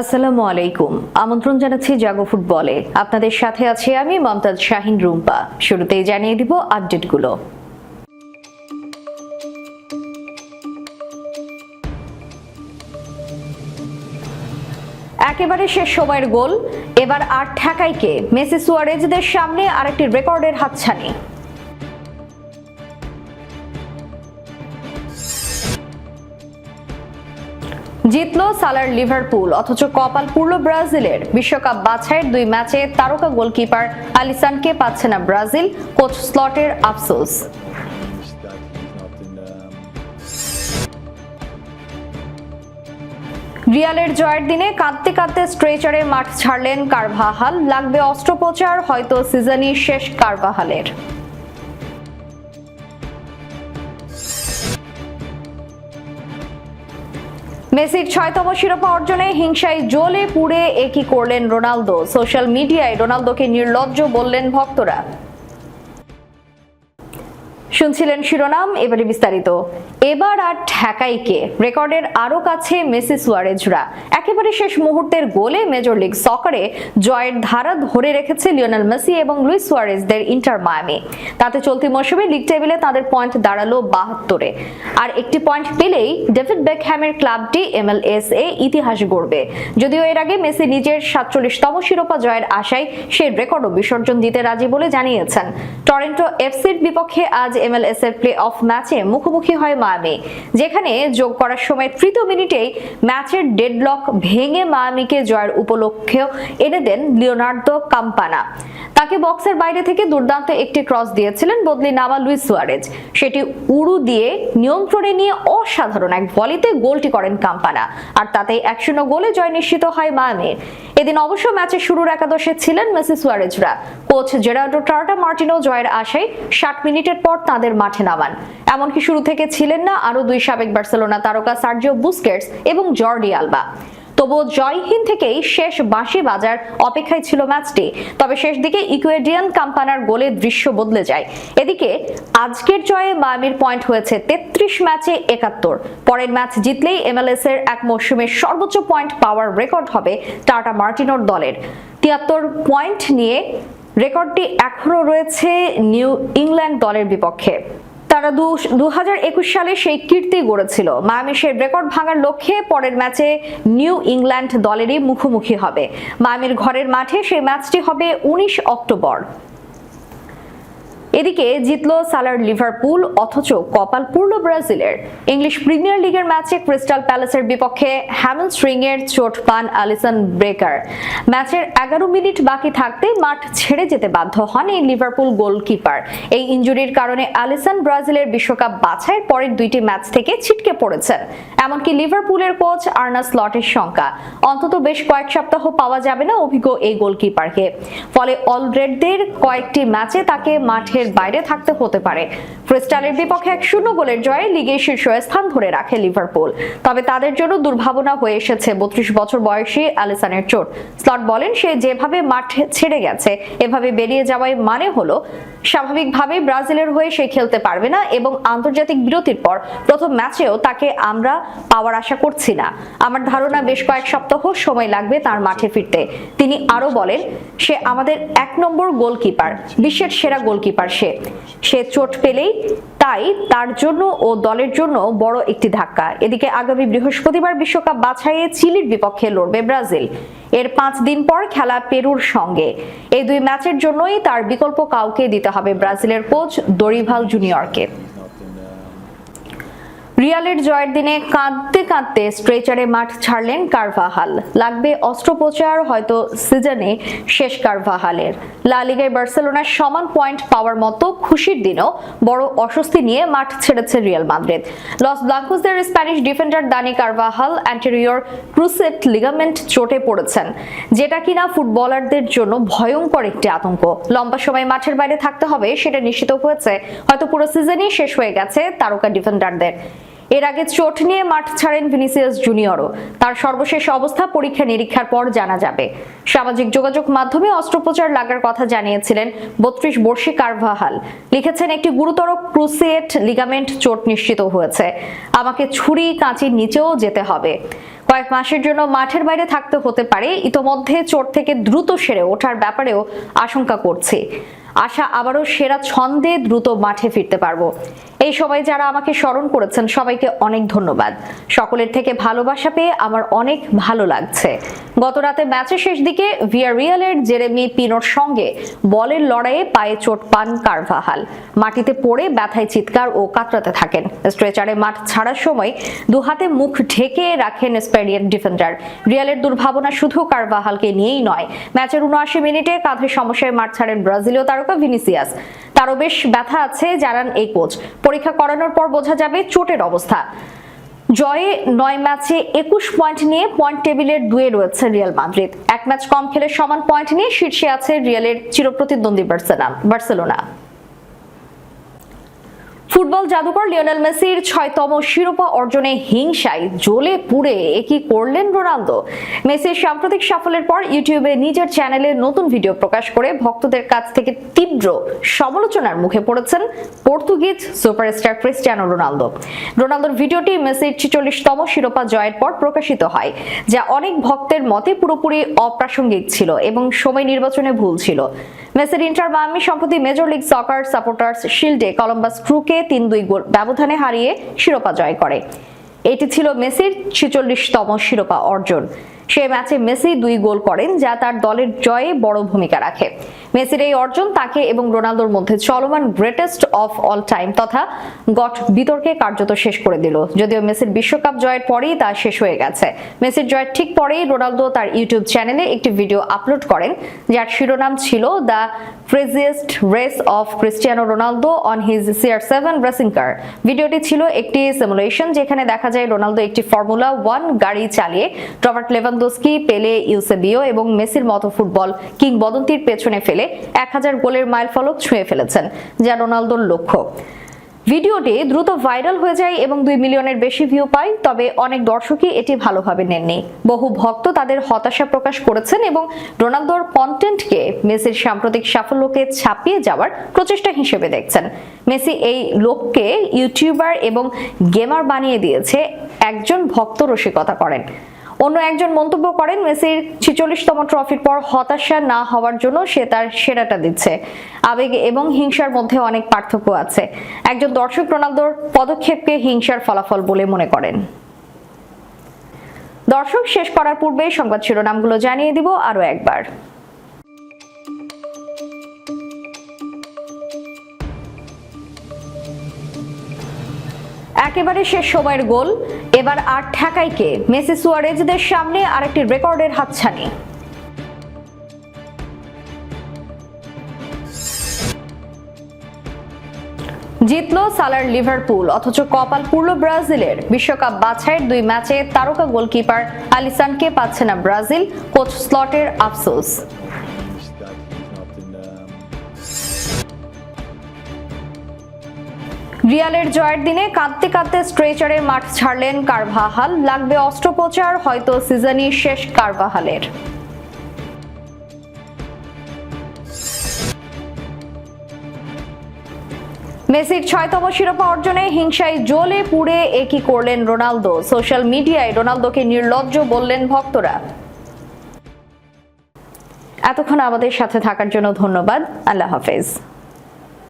আসসালামু আলাইকুম। আমন্ত্রণ জানাচ্ছি জাগো ফুটবলে। আপনাদের সাথে আছি আমি মমতাজ শাহিন রুম্পা। শুরুতেই জানিয়ে দিব আপডেটগুলো। একেবারে শেষ সময়ের গোল। এবার আর ঠেকাইকে মেসি সুয়ারেজদের সামনে আরেকটি রেকর্ডের হাতছানি। জিতলো সালার লিভারপুল, অথচ কপাল পুরল ব্রাজিলের। বিশ্বকাপ বাছাইয়ের দুই ম্যাচে তারকা গোলকিপার আলিসানকে পাচ্ছে না ব্রাজিল, কোচ স্লটের আফসোস। রিয়ালের জয়ের দিনে কাঁদতে কাঁদতে স্ট্রেচারে মাঠ ছাড়লেন কারভাহাল, লাগবে অস্ত্রোপচার, হয়তো সিজনই শেষ কারভাহালের। মেসির ছয়তম শিরোপা অর্জনে হিংসায় জ্বলে পুড়ে একই করলেন রোনালদো। সোশ্যাল মিডিয়ায় রোনালদোকে নির্লজ্জ বললেন ভক্তরা। শুনছিলেন শিরোনাম, এবারে বিস্তারিত। এবার আর ঠেকাইকে রেকর্ডের আরও কাছে মেসি সুয়ারেজরা। একেবারে শেষ মুহূর্তের গোলে মেজর লিগ সকারে জয়ের ধারা ধরে রেখেছে লিওনেল মেসি এবং লুইস সুয়ারেজদের ইন্টার মায়ামি। তাতে চলতি মৌসুমে লিগ টেবিলে তাদের পয়েন্ট দাঁড়াল বাহাত্তরে। আর একটি পয়েন্ট পেলেই ডেভিড বেকহ্যামের ক্লাবটি এমএলএস এ ইতিহাস গড়বে। যদিও এর আগে মেসি নিজের সাতচল্লিশতম শিরোপা জয়ের আশায় সেই রেকর্ডও বিসর্জন দিতে রাজি বলে জানিয়েছেন। টরেন্টো এফসির বিপক্ষে আজ এমএলএস এর প্লে অফ ম্যাচে মুখোমুখি হয় মায়ামি, যেখানে যোগ করার সময় তৃতীয় মিনিটেই ম্যাচের ডেডলক ভেঙে মায়ামিকে জয়ের উপলক্ষেও এনে দেন লিওনার্দো কাম্পানা। তাকে বক্সের বাইরে থেকে দুর্দান্ত একটি ক্রস দিয়েছিলেন বদলি নামা লুইস সুয়ারেজ। সেটি উড়ু দিয়ে নিয়ন্ত্রণে নিয়ে অসাধারণ এক ভলিতে গোলটি করেন কাম্পানা। আর তাতেই এক শূন্য গোলে জয় নিশ্চিত হয় মায়ামির এদিন অবশ্য ম্যাচের শুরুর একাদশে ছিলেন মেসি সুয়ারেজরা। কোচ জেরার্ডো টার্টা মার্টিনো জয়ের আশায় ষাট মিনিটের পর তাদের মাঠে নামান। এমনকি শুরু থেকে ছিলেন না আরও দুই সাবেক বার্সেলোনা তারকা সার্জিও বুস্কেটস এবং জর্ডি আলবা। তবুও জয়হীন থেকেই শেষ বাঁশি বাজার অপেক্ষায় ছিল ম্যাচটি। তবে শেষ দিকে ইকুয়েডিয়ান কাম্পানার গোলে দৃশ্য বদলে যায়। এদিকে আজকের জয়ে মায়ামির পয়েন্ট হয়েছে তেত্রিশ ম্যাচে একাত্তর। পরের ম্যাচ জিতলেই এমএলএস এর এক মৌসুমের সর্বোচ্চ পয়েন্ট পাওয়ার রেকর্ড হবে টাটা মার্টিনোর দলের। তিয়াত্তর পয়েন্ট নিয়ে রেকর্ডটি এখনও রয়েছে নিউ ইংল্যান্ড দলের বিপক্ষে। তারা দু একুশ সালে সেই কীর্তি গড়েছিল। মায়ামি রেকর্ড ভাঙার লক্ষ্যে পরের ম্যাচে নিউ ইংল্যান্ড দলেরই মুখোমুখি হবে। মায়ামির ঘরের মাঠে সেই ম্যাচটি হবে উনিশ অক্টোবর। এদিকে জিতলো সালার লিভারপুল, অথচ কপাল পুরল ব্রাজিলের। ইংলিশ প্রিমিয়ার লিগের ম্যাচে ক্রিস্টাল প্যালেসের বিপক্ষে হ্যামেল স্ট্রিং এর চোট পান আলিসন ব্রেকার। ম্যাচের এগারো মিনিট বাকি থাকতে মাঠ ছেড়ে যেতে বাধ্য হন এই লিভারপুল গোলকিপার। এই ইঞ্জুরির কারণে আলিসন ব্রাজিলের বিশ্বকাপ বাছাইয়ের পরের দুইটি ম্যাচ থেকে ছিটকে পড়েছেন। এমনকি লিভারপুলের কোচ আর্না স্লটের শঙ্কা। অন্তত বেশ কয়েক সপ্তাহ পাওয়া যাবে না অভিজ্ঞ এই গোলকিপারকে। ফলে অলরেডদের কয়েকটি ম্যাচে তাকে মাঠের বাইরে থাকতে হতে পারে। ক্রিস্টালের বিপক্ষে এক শূন্য গোলের জয়ে লিগের শীর্ষ স্থান ধরে রাখে লিভারপুল। তবে তাদের জন্য দুর্ভাবনা হয়ে এসেছে বত্রিশ বছর বয়সী অ্যালিসানের চোট। স্লট বলেন সে যেভাবে মাঠ ছেড়ে গেছে, এভাবে বেরিয়ে যাওয়ায় মানে হলো স্বাভাবিকভাবেই ব্রাজিলের হয়ে সে খেলতে পারবে না এবং আন্তর্জাতিক বিরতির পর প্রথম ম্যাচেও তাকে আমরা পাওয়ার আশা করছি না। আমার ধারণা বেশ কয়েক সপ্তাহ সময় লাগবে তার মাঠে ফিরতে। তিনি আরও বলেন, সে আমাদের এক নম্বর গোলকিপার, বিশ্বের সেরা গোলকিপার সে। সে চোট পেলেই তাই তার জন্য ও দলের জন্য বড় একটি ধাক্কা। এদিকে আগামী বৃহস্পতিবার বিশ্বকাপ বাছাইয়ে চিলির বিপক্ষে লড়বে ব্রাজিল। এর পাঁচ দিন পর খেলা পেরুর সঙ্গে। এই দুই ম্যাচের জন্যই তার বিকল্প কাউকে দিতে হবে ব্রাজিলের কোচ দরিভাল জুনিয়রকে। রিয়ালের জয়ের দিনে কাঁদতে কাঁদতে স্ট্রেচারে মাঠ ছাড়লেন কারভাহাল। লাগবে অস্ত্রোপচার, হয়তো সিজনে শেষ কারভাহালের। লা লিগায় বার্সেলোনার সমান পয়েন্ট পাওয়ার মতো খুশির দিনও বড় অস্বস্তি নিয়ে মাঠ ছেড়েছে Real Madrid. Los ব্লাঙ্কোসদের Spanish defender Dani Carvajal anterior cruciate ligament চোটে পড়েছেন, যেটা কিনা ফুটবলারদের জন্য ভয়ঙ্কর একটি আতঙ্ক। লম্বা সময় মাঠের বাইরে থাকতে হবে, সেটা নিশ্চিত হয়েছে। হয়তো পুরো সিজনই শেষ হয়ে গেছে তারকা ডিফেন্ডারদের। এর আগে চোট নিয়ে মাঠ ছাড়েন ভিনিসিয়াস জুনিয়রও। তার সর্বশেষ অবস্থা পরীক্ষা নিরীক্ষার পর জানা যাবে। সামাজিক যোগাযোগ মাধ্যমে অস্ত্রোপচার লাগার কথা জানিয়েছিলেন বত্রিশ বর্ষী কারভাহাল। লিখেছেন, একটি গুরুতর ক্রুসিয়েট লিগামেন্ট চোট নিশ্চিত হয়েছে। আমাকে ছুরি কাঁচির নিচেও যেতে হবে। কয়েক মাসের জন্য মাঠের বাইরে থাকতে হতে পারে। ইতোমধ্যে চোট থেকে দ্রুত সেরে ওঠার ব্যাপারেও আশঙ্কা করছি। আশা আবারও সেরা ছন্দে দ্রুত মাঠে ফিরতে পারব। এই সময় যারা আমাকে স্মরণ করেছেন, সবাইকে অনেক ধন্যবাদ। সকলের থেকে ভালোবাসা পেয়ে আমার অনেক ভালো লাগছে। গত রাতে ম্যাচের শেষ দিকে ভিয়ারিয়ালের জেরেমি পিনোর সঙ্গে বলের লড়াইয়ে পায়ে চোট পান কারভাহাল। মাটিতে পড়ে ব্যথায় চিৎকার ও কাতরাতে থাকেন। স্ট্রেচারে মাঠ ছাড়ার সময় দু হাতে মুখ ঢেকে রাখেন স্পেরিয়ান ডিফেন্ডার। রিয়ালের দুর্ভাবনা শুধু কারভাহালকে নিয়েই নয়, ম্যাচের উনআশি মিনিটে কাঁধের সমস্যায় মাঠ ছাড়েন ব্রাজিলীয় তারকা ভিনিসিয়াস। তারও বেশ ব্যথা আছে, জানান এই কোচ। পরীক্ষা করানোর পর বোঝা যাবে চোটের অবস্থা। জয়ে নয় ম্যাচে একুশ পয়েন্ট নিয়ে পয়েন্ট টেবিলের দুয়ে রয়েছে রিয়াল মাদ্রিদ। এক ম্যাচ কম খেলে সমান পয়েন্ট নিয়ে শীর্ষে আছে রিয়ালের চিরপ্রতিদ্বন্দ্বী বার্সেলোনা বার্সেলোনা। ফুটবল জাদুকর লিওনেল মেসির ছয়তম শিরোপা অর্জনে হিংসায় জ্বলে পুড়ে। একই করলেন রোনালদো? মেসির সাম্প্রতিক সাফল্যের পর ইউটিউবে নিজের চ্যানেলে নতুন ভিডিও প্রকাশ করে ভক্তদের কাছ থেকে তীব্র সমালোচনার মুখে পড়েছেন পর্তুগিজ সুপারস্টার ক্রিস্টিয়ানো রোনালদো। রোনালদোর ভিডিওটি মেসির ছিচল্লিশতম শিরোপা জয়ের পর প্রকাশিত হয়, যা অনেক ভক্তের মতে পুরোপুরি অপ্রাসঙ্গিক ছিল এবং সময় নির্বাচনে ভুল ছিল। মেসির ইন্টার মায়ামি সম্প্রতি মেজর লিগ সকার সাপোর্টার্স শিল্ডে কলম্বাস ক্রুকে তিন দুই গোল ব্যবধানে হারিয়ে শিরোপা জয় করে। এটি ছিল মেসির ছিচল্লিশতম শিরোপা অর্জন। সে ম্যাচে মেসি দুই গোল করেন, যা তার দলের জয়ে বড় ভূমিকা রাখে। মেসির এই অর্জন তাকে এবং রোনালদোর মধ্যে চলমান গ্রেটেস্ট অফ অল টাইম তথা গট বিতর্কে কার্যত শেষ করে দিল। যদিও মেসির বিশ্বকাপ জয়ের পরেই তা শেষ হয়ে গেছে। মেসির জয়ের ঠিক পরেই রোনালদো তার ইউটিউব চ্যানেলে একটি ভিডিও আপলোড করেন, যার শিরোনাম ছিল the craziest race of Cristiano Ronaldo on his CR seven racing car ভিডিওটি ছিল একটি সিমুলেশন যেখানে দেখা যায় রোনালদো একটি ফর্মুলা ওয়ান গাড়ি চালিয়ে রবার্ট লেভানদোস্কি, পেলে ইউসেবিও এবং মেসির মতো ফুটবল কিংবদন্তির পেছনে ফেলে এক হাজার গোলের মাইল ফলক ছুঁয়ে ফেলেছেন, যা রোনালদোর লক্ষ্য। ভিডিওটি দ্রুত ভাইরাল হয়ে যায় এবং দুই মিলিয়নের বেশি ভিউ পায়, তবে অনেক দর্শকই এটি ভালোভাবে নেননি। বহু ভক্ত তাদের হতাশা প্রকাশ করেছেন এবং রোনালদোর কন্টেন্টকে মেসির সাম্প্রতিক সাফল্যকে ছাপিয়ে যাওয়ার প্রচেষ্টা হিসেবে দেখছেন। মেসি এই লোককে ইউটিউবার এবং গেমার বানিয়ে দিয়েছে, একজন ভক্ত রসিকতা করেন। অন্য একজন মন্তব্য করেন, মেসির ছিচল্লিশতম ট্রফির পর হতাশা না হওয়ার জন্য সে তার সেরাটা দিচ্ছে। আবেগ এবং হিংসার মধ্যে অনেক পার্থক্য আছে। একজন দর্শক রোনালদোর পদক্ষেপকে হিংসার ফলাফল বলে মনে করেন। দর্শক, শেষ করার পূর্বে সংবাদ শিরোনামগুলো জানিয়ে দিব আরও একবার। একেবারে শেষ সময়ের গোল। এবার আর ঠেকাই কে? মেসি সুয়ারেজদের সামনে আরেকটি রেকর্ডের হাতছানি। জিতলো সালার লিভারপুল, অথচ কপাল পুরল ব্রাজিলের। বিশ্বকাপ বাছাইয়ের দুই ম্যাচে তারকা গোলকিপার আলিসানকে পাচ্ছে না ব্রাজিল, কোচ স্লটের আফসোস। রিয়ালের জয়ের দিনে কাঁদতে কাঁদতে স্ট্রেচারে মাঠ ছাড়লেন কারভাহাল। লাগবে অস্ত্রোপচার, হয়তো সিজনই শেষ কারভাহালের। মেসির ছয়তম শিরোপা অর্জনে হিংসায় জ্বলে পুড়ে একই করলেন রোনালদো? সোশ্যাল মিডিয়ায় রোনালদোকে নির্লজ্জ বললেন ভক্তরা। এতক্ষণ আমাদের সাথে থাকার জন্য ধন্যবাদ। আল্লাহ হাফেজ।